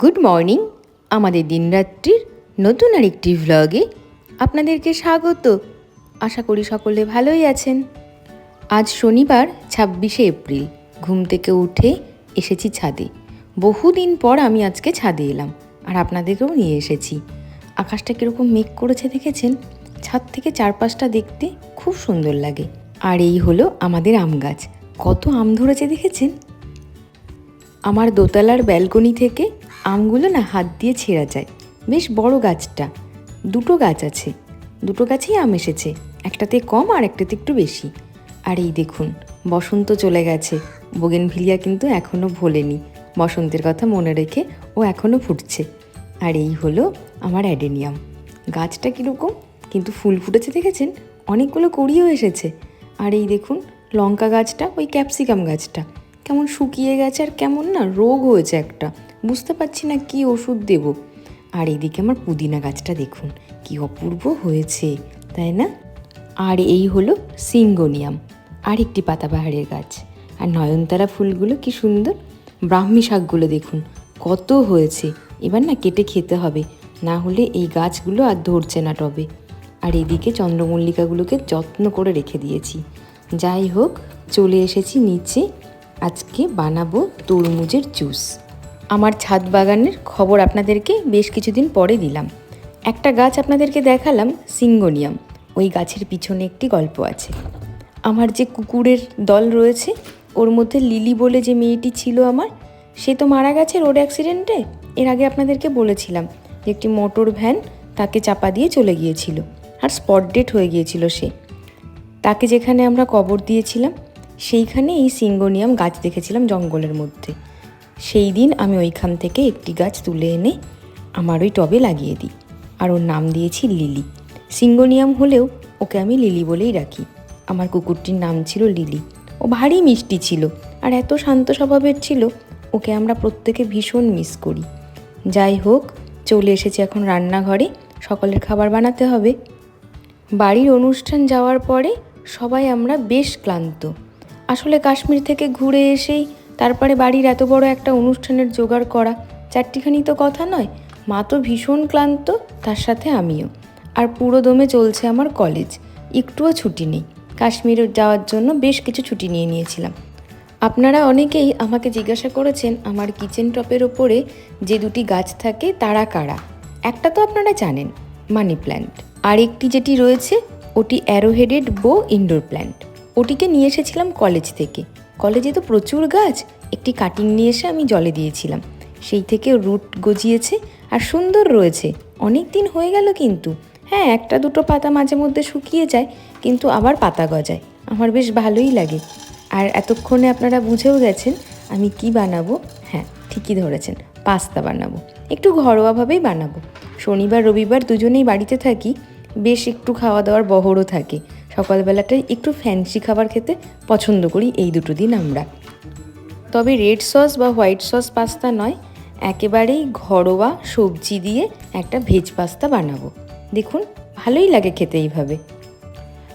Good morning আমাদের দিনরাত্রির নতুন আরেকটি ভ্লগে আপনাদেরকে স্বাগত। আশা করি সকলে ভালোই আছেন। আজ শনিবার, ছাব্বিশে এপ্রিল। ঘুম থেকে উঠে এসেছি ছাদে। বহুদিন পর আমি আজকে ছাদে এলাম আর আপনাদেরকেও নিয়ে এসেছি। আকাশটা কীরকম মেঘ করেছে দেখেছেন? ছাদ থেকে চারপাশটা দেখতে খুব সুন্দর লাগে। আর এই হলো আমাদের আম গাছ। কত আম ধরেছে দেখেছেন? আমার দোতলার ব্যালকনি থেকে আমগুলো না হাত দিয়ে ছেঁড়া যায়। বেশ বড় গাছটা। দুটো গাছ আছে। দুটো গাছেই আম এসেছে। একটাতে কম আর একটাতে একটু বেশি। আর এই দেখুন, বসন্ত চলে গেছে। বোগেনভিলিয়া কিন্তু এখনও ভোলেনি। বসন্তের কথা মনে রেখে ও এখনও ফুটছে। আর এই হলো আমার অ্যাডেনিয়াম। গাছটা কীরকম? কিন্তু ফুল ফুটেছে দেখেছেন? অনেকগুলো কড়িও এসেছে। আর এই দেখুন, লঙ্কা গাছটা, ওই ক্যাপসিকাম গাছটা। কেমন শুকিয়ে গেছে আর কেমন না রোগ হয়েছে একটা। বুঝতে পারছি না কি ওষুধ দেব। আর এইদিকে আমার পুদিনা গাছটা দেখুন, কি অপূর্ব হয়েছে, তাই না? আর এই হলো সিঙ্গোনিয়াম আর একটি পাতাবাহারের গাছ। আর নয়নতারা ফুলগুলো কি সুন্দর, ব্রাহ্মী শাকগুলো দেখুন, কত হয়েছে। এবার না কেটে খেতে হবে, না হলে এই গাছগুলো আর ধরছে না টবে। আর এদিকে চন্দ্রমল্লিকাগুলোকে যত্ন করে রেখে দিয়েছি। যাই হোক, চলে এসেছি নিচে, আজকে বানাবো তরমুজের জুস। আমার ছাদ বাগানের খবর আপনাদেরকে বেশ কিছুদিন পরে দিলাম। একটা গাছ আপনাদেরকে দেখালাম, সিঙ্গোনিয়াম। ওই গাছের পিছনে একটি গল্প আছে। আমার যে কুকুরের দল রয়েছে, ওর মধ্যে লিলি বলে যে মেয়েটি ছিল আমার, সে তো মারা গেছে রোড অ্যাক্সিডেন্টে। এর আগে আপনাদেরকে বলেছিলাম যে একটি মোটর ভ্যান তাকে চাপা দিয়ে চলে গিয়েছিল আর স্পট ডেট হয়ে গিয়েছিল সে। তাকে যেখানে আমরা কবর দিয়েছিলাম, সেইখানে এই সিঙ্গোনিয়াম গাছ দেখেছিলাম জঙ্গলের মধ্যে। সেই দিন আমি ওইখান থেকে একটি গাছ তুলে এনে আমার ওই টবে লাগিয়ে দিই। আর ওর নাম দিয়েছি লিলি। সিঙ্গোনিয়াম হলেও ওকে আমি লিলি বলেই রাখি। আমার কুকুরটির নাম ছিল লিলি। ও ভারী মিষ্টি ছিল আর এত শান্ত স্বভাবের ছিল, ওকে আমরা প্রত্যেকে ভীষণ মিস করি। যাই হোক, চলে এসেছি এখন রান্নাঘরে। সকলের খাবার বানাতে হবে। বাড়ির অনুষ্ঠান যাওয়ার পরে সবাই আমরা বেশ ক্লান্ত। আসলে কাশ্মীর থেকে ঘুরে এসেই তারপরে বাড়ির এত বড় একটা অনুষ্ঠানের জোগাড় করা চারটিখানি তো কথা নয়, মা তো ভীষণ ক্লান্ত, তার সাথে আমিও। আর পুরো দমে চলছে আমার কলেজ একটুও ছুটি নেই। কাশ্মীর যাওয়ার জন্য বেশ কিছু ছুটি নিয়ে নিয়েছিলাম। আপনারা অনেকেই আমাকে জিজ্ঞাসা করেছেন, আমার কিচেন টপের ওপরে যে দুটি গাছ থাকে, তারা কারা? একটা তো আপনারা জানেন মানি প্ল্যান্ট আর একটি যেটি রয়েছে, ওটি অ্যারোহেডেড বো ইনডোর প্ল্যান্ট ওটিকে নিয়ে এসেছিলাম কলেজ থেকে। কলেজে তো প্রচুর গাছ। একটি কাটিং নিয়ে এসে আমি জলে দিয়েছিলাম। সেই থেকে রুট গজিয়েছে আর সুন্দর রয়েছে। অনেক দিন হয়ে গেল কিন্তু। হ্যাঁ একটা দুটো পাতা মাঝে মধ্যে শুকিয়ে যায়, কিন্তু আবার পাতা গজায়। আমার বেশ ভালোই লাগে। আর এতক্ষণে আপনারা বুঝেও গেছেন আমি কি বানাবো। হ্যাঁ ঠিকই ধরেছেন, পাস্তা বানাবো। একটু ঘরোয়াভাবেই বানাবো। শনিবার, রবিবার দুজনেই বাড়িতে থাকি। বেশ একটু খাওয়া দাওয়ার বহরও থাকে। সকালবেলাটায় একটু ফ্যান্সি খাবার খেতে পছন্দ করি এই দুটো দিন আমরা। তবে রেড সস বা হোয়াইট সস পাস্তা নয়, একেবারেই ঘরোয়া সবজি দিয়ে একটা ভেজ পাস্তা বানাবো। দেখুন, ভালোই লাগে খেতে এইভাবে।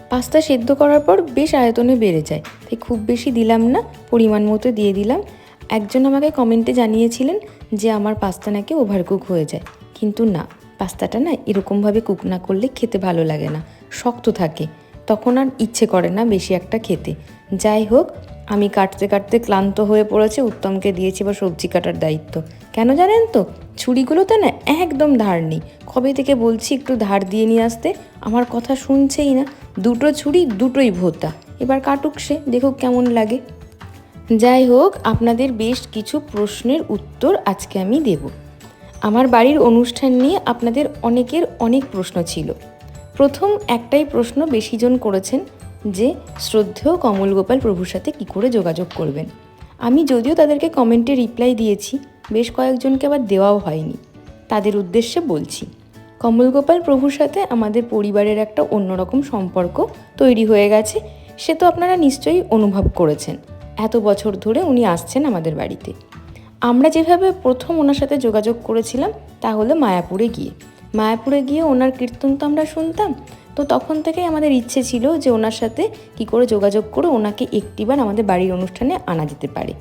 পাস্তা সেদ্ধ করার পর বেশ আয়তনে বেড়ে যায়, তাই খুব বেশি দিলাম না, পরিমাণ মতো দিয়ে দিলাম। একজন আমাকে কমেন্টে জানিয়েছিলেন যে আমার পাস্তা নাকি ওভারকুক হয়ে যায়। কিন্তু না পাস্তাটা না এরকমভাবে কুক না করলে খেতে ভালো লাগে না, শক্ত থাকে। তখন আর ইচ্ছে করে না বেশি একটা খেতে। যাই হোক, আমি কাটতে কাটতে ক্লান্ত হয়ে পড়েছে, উত্তমকে দিয়েছি বা সবজি কাটার দায়িত্ব। কেন জানেন তো? ছুরিগুলোতে না একদম ধার নেই। কবে থেকে বলছি একটু ধার দিয়ে নিয়ে আসতে? আমার কথা শুনছেই না। দুটো ছুরি, দুটোই ভোতা। এবার কাটুক সে, দেখুক কেমন লাগে। যাই হোক, আপনাদের বেশ কিছু প্রশ্নের উত্তর আজকে আমি দেব। আমার বাড়ির অনুষ্ঠান নিয়ে আপনাদের অনেকের অনেক প্রশ্ন ছিল। প্রথম একটাই প্রশ্ন বেশিজন করেছেন যে, শ্রদ্ধেয় কমল গোপাল প্রভুর সাথে কী করে যোগাযোগ করবেন? আমি যদিও তাদেরকে কমেন্টে রিপ্লাই দিয়েছি, বেশ কয়েকজনকে আবার দেওয়াও হয়নি। তাদের উদ্দেশ্যে বলছি, কমল গোপাল প্রভুর সাথে আমাদের পরিবারের একটা অন্যরকম সম্পর্ক তৈরি হয়ে গেছে, সে তো আপনারা নিশ্চয়ই অনুভব করেছেন। এত বছর ধরে উনি আসছেন আমাদের বাড়িতে। আমরা যেভাবে প্রথম ওনার সাথে যোগাযোগ করেছিলাম, তা হলো মায়াপুরে গিয়ে। মায়াপুরে গিয়ে ওনার কীর্তন তো আমরা শুনতাম, তো তখন থেকেই আমাদের ইচ্ছে ছিল যে ওনার সাথে কি করে যোগাযোগ করে ওনাকে একটিবার আমাদের বাড়ির অনুষ্ঠানে আনা যেতে পারে।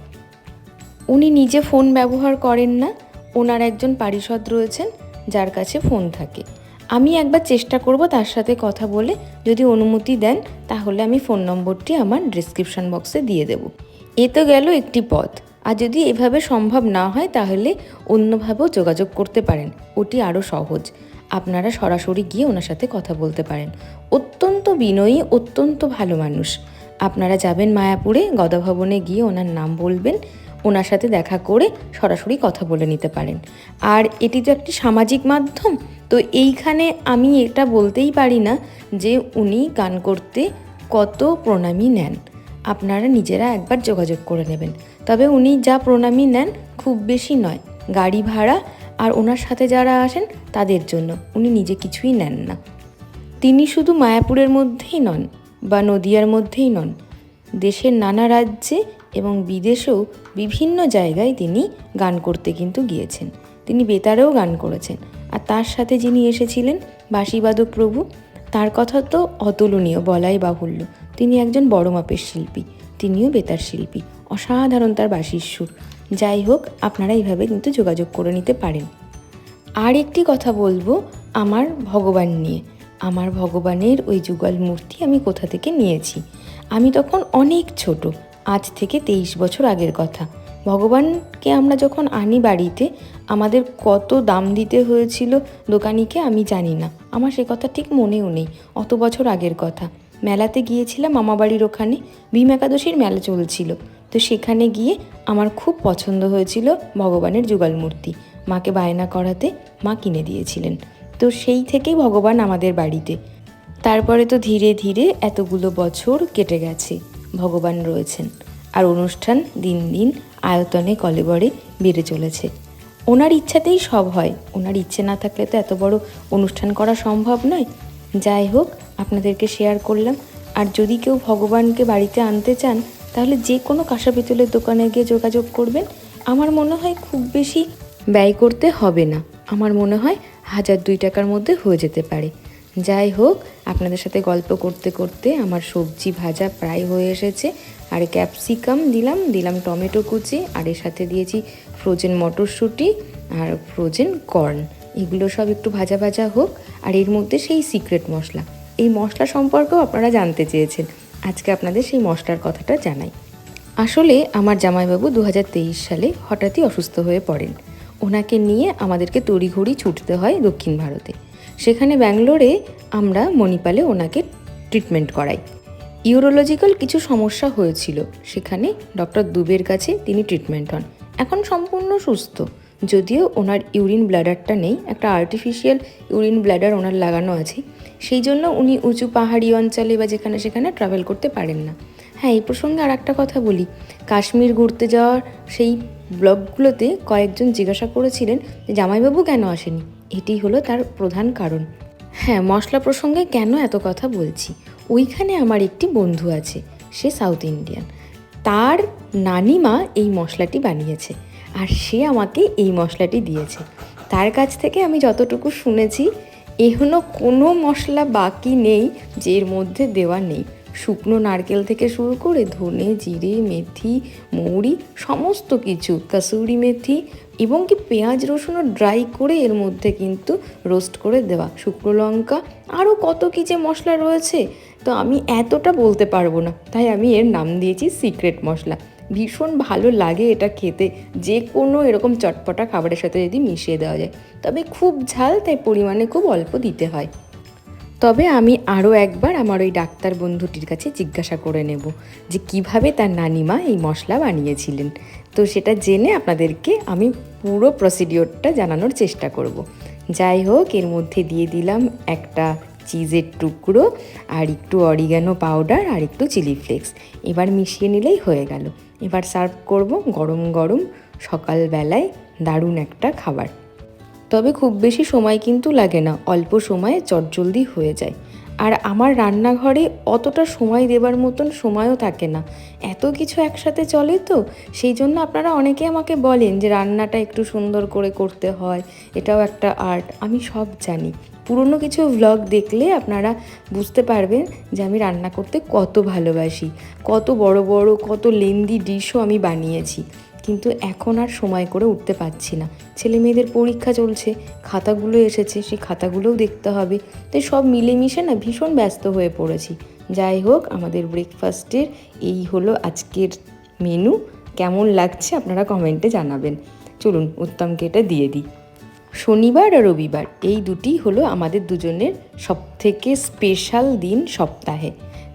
উনি নিজে ফোন ব্যবহার করেন না, ওনার একজন পারিষদ রয়েছেন, যার কাছে ফোন থাকে। আমি একবার চেষ্টা করব তার সাথে কথা বলে যদি অনুমতি দেন, তাহলে আমি ফোন নম্বরটি আমার ডিসক্রিপশন বক্সে দিয়ে দেব। এ তো গেল একটি পথ। আর যদি এভাবে সম্ভব না হয়, তাহলে অন্যভাবেও যোগাযোগ করতে পারেন। ওটি আরও সহজ। আপনারা সরাসরি গিয়ে ওনার সাথে কথা বলতে পারেন। অত্যন্ত বিনয়ী, অত্যন্ত ভালো মানুষ। আপনারা যাবেন মায়াপুরে, গদাভবনে গিয়ে ওনার নাম বলবেন। ওনার সাথে দেখা করে সরাসরি কথা বলে নিতে পারেন। আর এটি তো একটি সামাজিক মাধ্যম, তো এইখানে আমি এটা বলতেই পারি না যে উনি গান করতে কত প্রণামী নেন। আপনারা নিজেরা একবার যোগাযোগ করে নেবেন। তবে উনি যা প্রণামী নেন খুব বেশি নয়। গাড়ি ভাড়া আর ওনার সাথে যারা আসেন তাদের জন্য। উনি নিজে কিছুই নেন না। তিনি শুধু মায়াপুরের মধ্যেই নন বা নদিয়ার মধ্যেই নন। দেশের নানা রাজ্যে এবং বিদেশেও বিভিন্ন জায়গায় তিনি গান করতে কিন্তু গিয়েছেন। তিনি বেতারেও গান করেছেন। আর তার সাথে যিনি এসেছিলেন বাঁশিবাদক প্রভু তার কথা তো অতুলনীয় বলাই বাহুল্য। তিনি একজন বড় মাপের শিল্পী, তিনিও বেতার শিল্পী, অসাধারণ তার বাঁশির সুর। যাই হোক, আপনারা এইভাবে কিন্তু যোগাযোগ করে নিতে পারেন। আর একটি কথা বলব আমার ভগবান নিয়ে। আমার ভগবানের ওই যুগল মূর্তি আমি কোথা থেকে নিয়েছি? আমি তখন অনেক ছোট, আজ থেকে তেইশ বছর আগের কথা। ভগবানকে আমরা যখন আনি বাড়িতে আমাদের কত দাম দিতে হয়েছিল দোকানিকে আমি জানি না। আমার সে কথা ঠিক মনেও নেই, অত বছর আগের কথা। মেলাতে গিয়েছিলাম মামাবাড়ির ওখানে, ভীম একাদশীর মেলা চলছিল। তো সেখানে গিয়ে আমার খুব পছন্দ হয়েছিল ভগবানের যুগল মূর্তি। মাকে বায়না করাতে মা কিনে দিয়েছিলেন। তো সেই থেকেই ভগবান আমাদের বাড়িতে। তারপরে তো ধীরে ধীরে এতগুলো বছর কেটে গেছে ভগবান রয়েছেন। আর অনুষ্ঠান দিন দিন আয়তনে কলেবরে বেড়ে চলেছে। ওনার ইচ্ছাতেই সব হয়। ওনার ইচ্ছে না থাকলে তো এত বড় অনুষ্ঠান করা সম্ভব নয়। যাই হোক, আপনাদেরকে শেয়ার করলাম। আর যদি কেউ ভগবানকে বাড়িতে আনতে চান, তাহলে যে কোনো কাঁসা পিতলের দোকানে গিয়ে যোগাযোগ করবেন। আমার মনে হয় খুব বেশি ব্যয় করতে হবে না। আমার মনে হয় হাজার দুই টাকার মধ্যে হয়ে যেতে পারে। যাই হোক, আপনাদের সাথে গল্প করতে করতে আমার সবজি ভাজা প্রায় হয়ে এসেছে। আর ক্যাপসিকাম দিলাম দিলাম টমেটো কুচি, আর এর সাথে দিয়েছি ফ্রোজেন মটরশুঁটি আর ফ্রোজেন কর্ন এগুলো সব একটু ভাজা ভাজা হোক, আর এর মধ্যে সেই সিক্রেট মশলা। এই মশলা সম্পর্কেও আপনারা জানতে চেয়েছেন। আজকে আপনাদের সেই মশলার কথাটা জানাই। আসলে আমার জামাইবাবু দু হাজার তেইশ সালে হঠাৎই অসুস্থ হয়ে পড়েন। ওনাকে নিয়ে আমাদেরকে তড়িঘড়ি ছুটতে হয় দক্ষিণ ভারতে। সেখানে ব্যাঙ্গালোরে আমরা মণিপালে ওনাকে ট্রিটমেন্ট করাই। ইউরোলজিক্যাল কিছু সমস্যা হয়েছিল। সেখানে ডক্টর দুবের কাছে তিনি ট্রিটমেন্ট হন। এখন সম্পূর্ণ সুস্থ। যদিও ওনার ইউরিন ব্লাডারটা নেই, একটা আর্টিফিশিয়াল ইউরিন ব্লাডার ওনার লাগানো আছে। সেই জন্য উনি উঁচু পাহাড়ি অঞ্চলে বা যেখানে সেখানে ট্রাভেল করতে পারেন না। হ্যাঁ এই প্রসঙ্গে আর একটা কথা বলি। কাশ্মীর ঘুরতে যাওয়ার সেই ব্লগগুলোতে কয়েকজন জিজ্ঞাসা করেছিলেন যে, জামাইবাবু কেন আসেনি? এটি হলো তার প্রধান কারণ। হ্যাঁ মশলা প্রসঙ্গে কেন এত কথা বলছি? ওইখানে আমার একটি বন্ধু আছে, সে সাউথ ইন্ডিয়ান তার নানিমা এই মশলাটি বানিয়েছে আর সে আমাকে এই মশলাটি দিয়েছে। তার কাছ থেকে আমি যতটুকু শুনেছি, এখনও কোনো মশলা বাকি নেই যে এর মধ্যে দেওয়া নেই। শুকনো নারকেল থেকে শুরু করে ধনে, জিরে, মেথি, মৌরি, সমস্ত কিছু, কাসুরি মেথি এবং কি পেঁয়াজ রসুনও ড্রাই করে এর মধ্যে কিন্তু রোস্ট করে দেওয়া। শুকনো লঙ্কা আরও কত কী যে মশলা রয়েছে, তো আমি এতটা বলতে পারব না। তাই আমি এর নাম দিয়েছি সিক্রেট মশলা। ভীষণ ভালো লাগে এটা খেতে। যে কোনো এরকম চটপটা খাবারের সাথে যদি মিশিয়ে দেওয়া যায়। তবে খুব ঝাল, তাই পরিমাণে খুব অল্প দিতে হয়। তবে আমি আরও একবার আমার ওই ডাক্তার বন্ধুটির কাছে জিজ্ঞাসা করে নেব যে কীভাবে তার নানিমা এই মশলা বানিয়েছিলেন। তো সেটা জেনে আপনাদেরকে আমি পুরো প্রসিডিওরটা জানানোর চেষ্টা করব। যাই হোক, এর মধ্যে দিয়ে দিলাম একটা চিজের টুকরো, আর একটু অরিগ্যানো পাউডার আর একটু চিলি ফ্লেক্স এবার মিশিয়ে নিলেই হয়ে গেল। এবার সার্ভ করব গরম গরম সকালবেলায় দারুণ একটা খাবার। তবে খুব বেশি সময় কিন্তু লাগে না, অল্প সময়ে চটজলদি হয়ে যায়। আর আমার রান্নাঘরে অতটা সময় দেবার মতন সময়ও থাকে না। এত কিছু একসাথে চলে তো, সেই জন্য আপনারা অনেকে আমাকে বলেন যে রান্নাটা একটু সুন্দর করে করতে হয়, এটাও একটা আর্ট, আমি সব জানি। পুরনো কিছু ভ্লগ দেখলে আপনারা বুঝতে পারবেন যে আমি রান্না করতে কত ভালোবাসি, কত বড় বড়, কত লেন্দি ডিশও আমি বানিয়েছি। কিন্তু এখন আর সময় করে উঠতে পারছি না। ছেলে মেয়েদের পরীক্ষা চলছে, খাতাগুলো এসেছে, সেই খাতাগুলোও দেখতে হবে। তাই সব মিলেমিশে না ভীষণ ব্যস্ত হয়ে পড়েছি। যাই হোক, আমাদের ব্রেকফাস্টের এই হলো আজকের মেনু কেমন লাগছে আপনারা কমেন্টে জানাবেন। চলুন উত্তমকে এটা দিয়ে দিই। শনিবার আর রবিবার, এই দুটি হলো আমাদের দুজনের সবথেকে স্পেশাল দিন সপ্তাহে।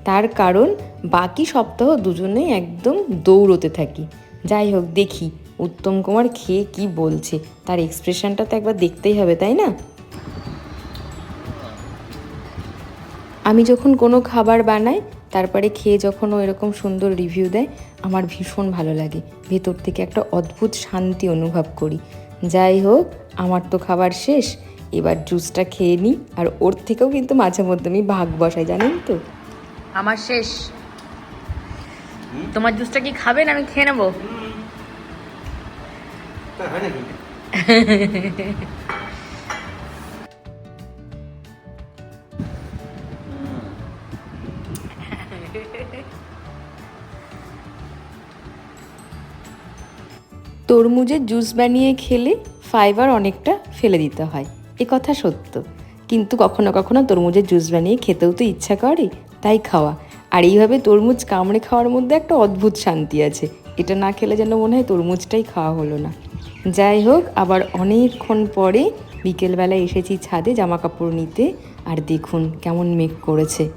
তার কারণ, বাকি সপ্তাহ দুজনেই একদম দৌড়তে থাকি। যাই হোক, দেখি। উত্তম কুমার খেয়ে কি বলছে? তার এক্সপ্রেশনটা তো একবার দেখতেই হবে, তাই না? আমি যখন কোনো খাবার বানাই, তারপরে খেয়ে যখন ও এরকম সুন্দর রিভিউ দেয়, আমার ভীষণ ভালো লাগে। ভেতর থেকে একটা অদ্ভুত শান্তি অনুভব করি। যাই হোক, আমার তো খাবার শেষ। এবার জুসটা খেয়ে নিই, আর ওর থেকেও কিন্তু মাঝে মধ্যে আমি ভাগ বসাই, জানেন তো? আমার শেষ। তোমার জুসটা কি খাবেন? আমি খেয়ে নেব। তরমুজের জুস বানিয়ে খেলে ফাইবার অনেকটা ফেলে দিতে হয়। এ কথা সত্য। কিন্তু কখনো কখনো তরমুজের জুস বানিয়ে খেতেও তো ইচ্ছা করে, তাই খাওয়া। আর এইভাবে তরমুজ কামড়ে খাওয়ার মধ্যে একটা অদ্ভুত শান্তি আছে। এটা না খেলে যেন মনে হয় তরমুজটাই খাওয়া হলো না। যাই হোক, আবার অনেকক্ষণ পরে বিকেলবেলায় এসেছি ছাদে জামা কাপড় নিতে। আর দেখুন কেমন মেঘ করেছে।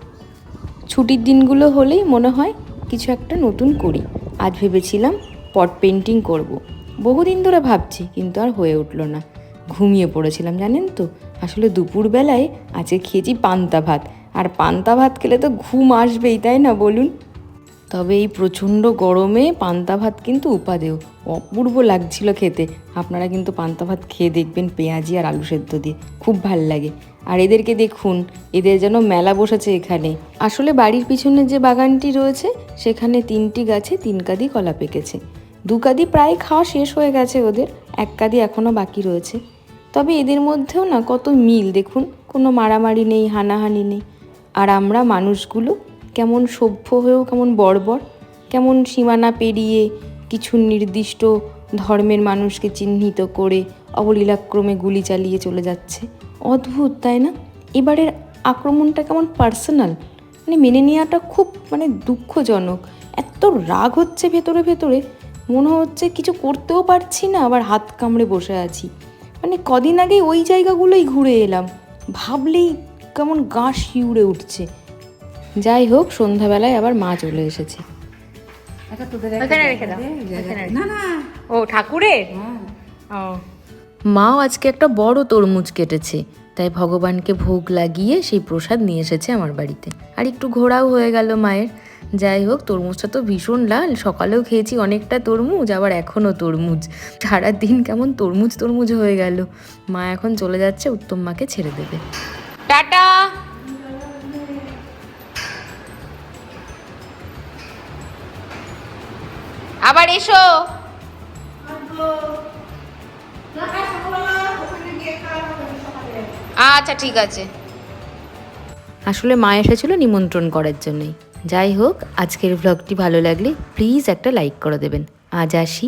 ছুটির দিনগুলো হলেই মনে হয় কিছু একটা নতুন করি। আজ ভেবেছিলাম পট পেন্টিং করব। বহুদিন ধরে ভাবছি, কিন্তু আর হয়ে উঠল না। ঘুমিয়ে পড়েছিলাম, জানেন তো? আসলে দুপুরবেলায় আজকে খেয়েছি পান্তা ভাত। আর পান্তা ভাত খেলে তো ঘুম আসবেই, তাই না বলুন? তবে এই প্রচণ্ড গরমে পান্তা ভাত কিন্তু উপাদেয়। অপূর্ব লাগছিল খেতে। আপনারা কিন্তু পান্তা ভাত খেয়ে দেখবেন পেঁয়াজি আর আলু সেদ্ধ দিয়ে। খুব ভালো লাগে। আর এদেরকে দেখুন, এদের যেন মেলা বসেছে এখানে। আসলে বাড়ির পিছনে যে বাগানটি রয়েছে, সেখানে তিনটি গাছে তিন কাদি কলা পেকেছে। দু কাদি প্রায় খাওয়া শেষ হয়ে গেছে ওদের, এক কাদি এখনও বাকি রয়েছে। তবে এদের মধ্যেও না কত মিল, দেখুন। কোনো মারামারি নেই, হানাহানি নেই। আর আমরা মানুষগুলো কেমন সভ্য হয়েও কেমন বর্বর, কেমন সীমানা পেরিয়ে কিছু নির্দিষ্ট ধর্মের মানুষকে চিহ্নিত করে অবলীলাক্রমে গুলি চালিয়ে চলে যাচ্ছে। অদ্ভুত, তাই না? এবারের আক্রমণটা কেমন পার্সোনাল? মানে মেনে নেওয়াটা খুব মানে দুঃখজনক। এত রাগ হচ্ছে ভেতরে ভেতরে, মনে হচ্ছে কিছু করতেও পারছি না, আবার হাত কামড়ে বসে আছি। মানে কদিন আগেই ওই জায়গাগুলোই ঘুরে এলাম। ভাবলেই কেমন গা শিউড়ে উঠছে। যাই হোক সন্ধ্যাবেলায় আবার মা চলে এসেছে। রেখে- ও ঠাকুরের মাও আজকে একটা বড় তরমুজ কেটেছে তাই ভগবানকে ভোগ লাগিয়ে সেই প্রসাদ নিয়ে এসেছে আমার বাড়িতে। আর একটু ঘোরাও হয়ে গেল মায়ের। যাই হোক তরমুজটা তো ভীষণ লাল সকালেও খেয়েছি অনেকটা তরমুজ আবার এখনও তরমুজ। সারা দিন কেমন তরমুজ তরমুজ হয়ে গেল। মা এখন চলে যাচ্ছে উত্তম মাকে ছেড়ে দেবে। টাটা। আবার এসো। আচ্ছা ঠিক আছে। আসলে মা এসেছিল নিমন্ত্রণ করার জন্যই। যাই হোক, আজকের ভ্লগটি ভালো লাগলে প্লিজ একটা লাইক করে দেবেন। আজ আসি।